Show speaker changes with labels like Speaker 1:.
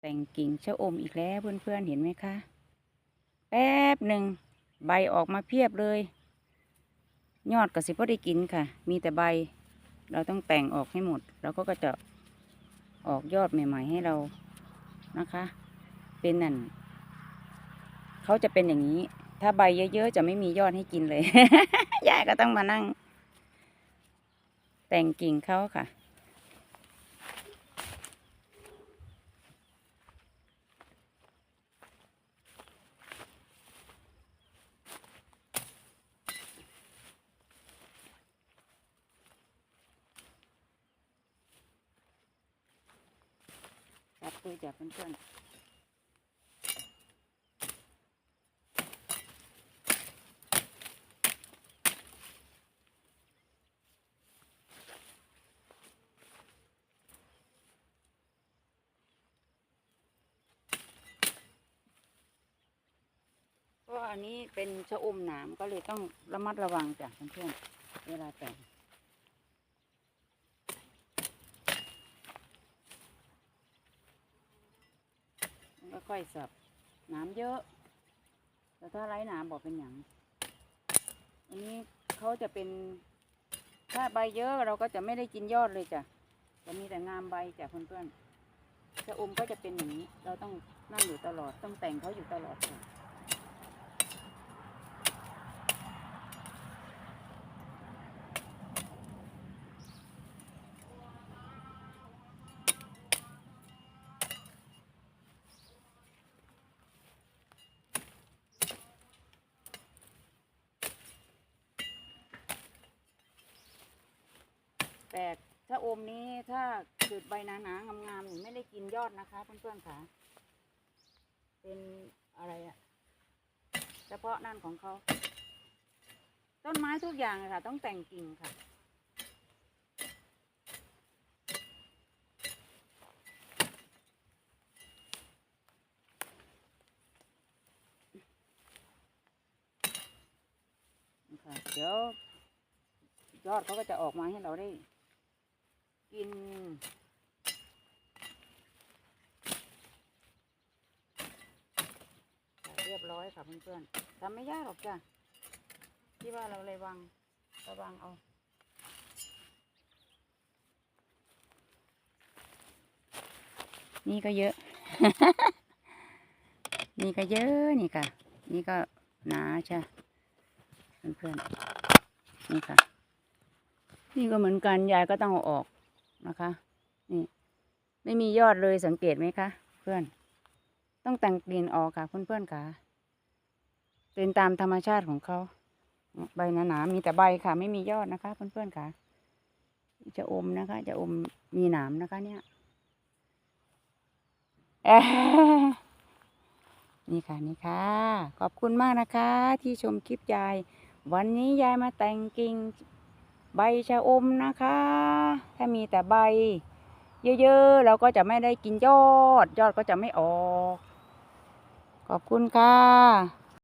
Speaker 1: แต่งกิ่งชะอมอีกแล้วเพื่อนๆเห็นไหมคะ แป๊บหนึ่งใบออกมาเพียบเลย ยอดก็สิพอได้กินค่ะ มีแต่ใบ เราต้องแต่งออกให้หมด แล้วก็จะออกยอดใหม่ ๆ ให้เรานะคะ เป็นนั่นเขาจะเป็นอย่างนี้ ถ้าใบเยอะๆจะไม่มียอดให้กินเลยยายก็ต้องมานั่ง แต่งกิ่งเขาค่ะ รับคุยจากเพื่อนๆเพราะอันนี้เป็นชะอมหนามก็เลยต้องระมัดระวังจ้ะเพื่อนๆเวลาแต่ง ค่อยสับน้ำเยอะ แต่ถ้าไร้น้ำบอกเป็นอย่างอันนี้เขาจะเป็น ถ้าใบเยอะเราก็จะไม่ได้กินยอดเลยจ้ะจะมีแต่งามใบจ้ะเพื่อนๆจะอมก็จะเป็นอย่างนี้ เราต้องนั่งอยู่ตลอดต้องแต่งเขาอยู่ตลอดค่ะ แต่ถ้าอมนี้ถ้าเกิดใบหนาๆงามๆนี่ไม่ได้กินยอดนะคะเพื่อนๆค่ะ เป็นอะไรอะเฉพาะนั่นของเขา ต้นไม้ทุกอย่างค่ะ ต้องแต่งกิ่งค่ะค่ะเดี๋ยวยอดเขาก็จะออกมาให้เราได้ กิน เรียบร้อยค่ะเพื่อนๆทำไม่ยากหรอกจ้ะที่ว่าเราระวังระวังเอานี่ก็เยอะ นี่ก็เยอะนี่ค่ะ นี่ก็หนาใช่เพื่อนๆนี่ค่ะ นี่ก็เหมือนกันยายก็ต้องเอาออก นะคะ นี่ ไม่มียอดเลยสังเกตไหมคะ เพื่อน ต้องแต่งกลิ่นออกค่ะเพื่อนๆค่ะ เป็นตามธรรมชาติของเขา ใบหนาๆมีแต่ใบค่ะ ไม่มียอดนะคะ เพื่อนๆค่ะ จะอมนะคะ จะอมมีหนามนะคะ เนี่ยนี่ค่ะนี่ค่ะ ขอบคุณมากนะคะ ที่ชมคลิปยาย วันนี้ยายมาแต่งกิ่ง ใบชะอมนะคะ ถ้ามีแต่ใบ เยอะๆเราก็จะไม่ได้กินยอด ยอดก็จะไม่ออก ขอบคุณค่ะ